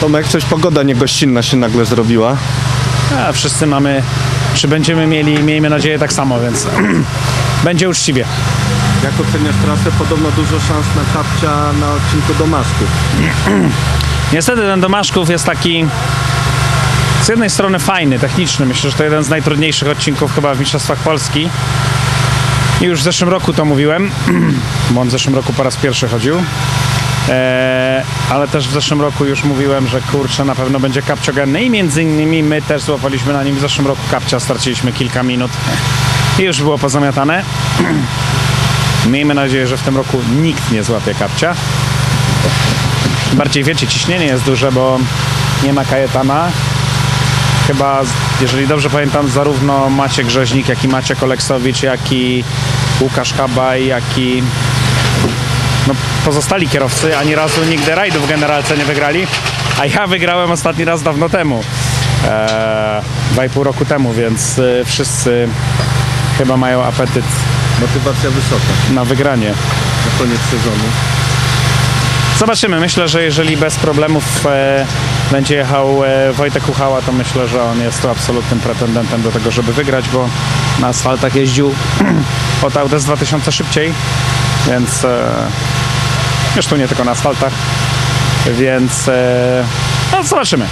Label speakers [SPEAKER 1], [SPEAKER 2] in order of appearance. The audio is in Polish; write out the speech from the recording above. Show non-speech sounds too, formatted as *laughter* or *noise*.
[SPEAKER 1] Tomek, coś pogoda niegościnna się nagle zrobiła.
[SPEAKER 2] A wszyscy mamy, czy będziemy mieli, miejmy nadzieję, tak samo, więc *clears throat* będzie uczciwie.
[SPEAKER 1] Jak oceniasz trasę? Podobno dużo szans na kapcia na odcinku Domaszków. *clears throat*
[SPEAKER 2] Niestety ten Domaszków jest taki z jednej strony fajny, techniczny. Myślę, że to jeden z najtrudniejszych odcinków chyba w Mistrzostwach Polski. I już w zeszłym roku to mówiłem, *clears throat* bo on w zeszłym roku po raz pierwszy chodził. Eee, ale też w zeszłym roku już mówiłem, że kurczę, na pewno będzie kapciogenny i między innymi my też złapaliśmy na nim w zeszłym roku kapcia, straciliśmy kilka minut i już było pozamiatane. *clears throat* Miejmy nadzieję, że w tym roku nikt nie złapie kapcia. Bardziej wiecie, ciśnienie jest duże, bo nie ma Kajetana. Chyba, jeżeli dobrze pamiętam, zarówno Maciek Grzeźnik, jak i Maciek Oleksowicz, jak i Łukasz Habaj, jak i pozostali kierowcy ani razu nigdy rajdów w generalce nie wygrali, a ja wygrałem ostatni raz dawno temu, eee, dwa i pół roku temu, więc y, wszyscy chyba mają apetyt
[SPEAKER 1] Motywacja wysoka
[SPEAKER 2] na wygranie.
[SPEAKER 1] na koniec sezonu.
[SPEAKER 2] Zobaczymy. Myślę, że jeżeli bez problemów e, będzie jechał e, Wojtek Uchała, to myślę, że on jest tu absolutnym pretendentem do tego, żeby wygrać, bo na asfaltach jeździł *clears throat* od Audes 2000 szybciej, więc e, Zresztą nie tylko na asfaltach, więc e, no, zobaczymy.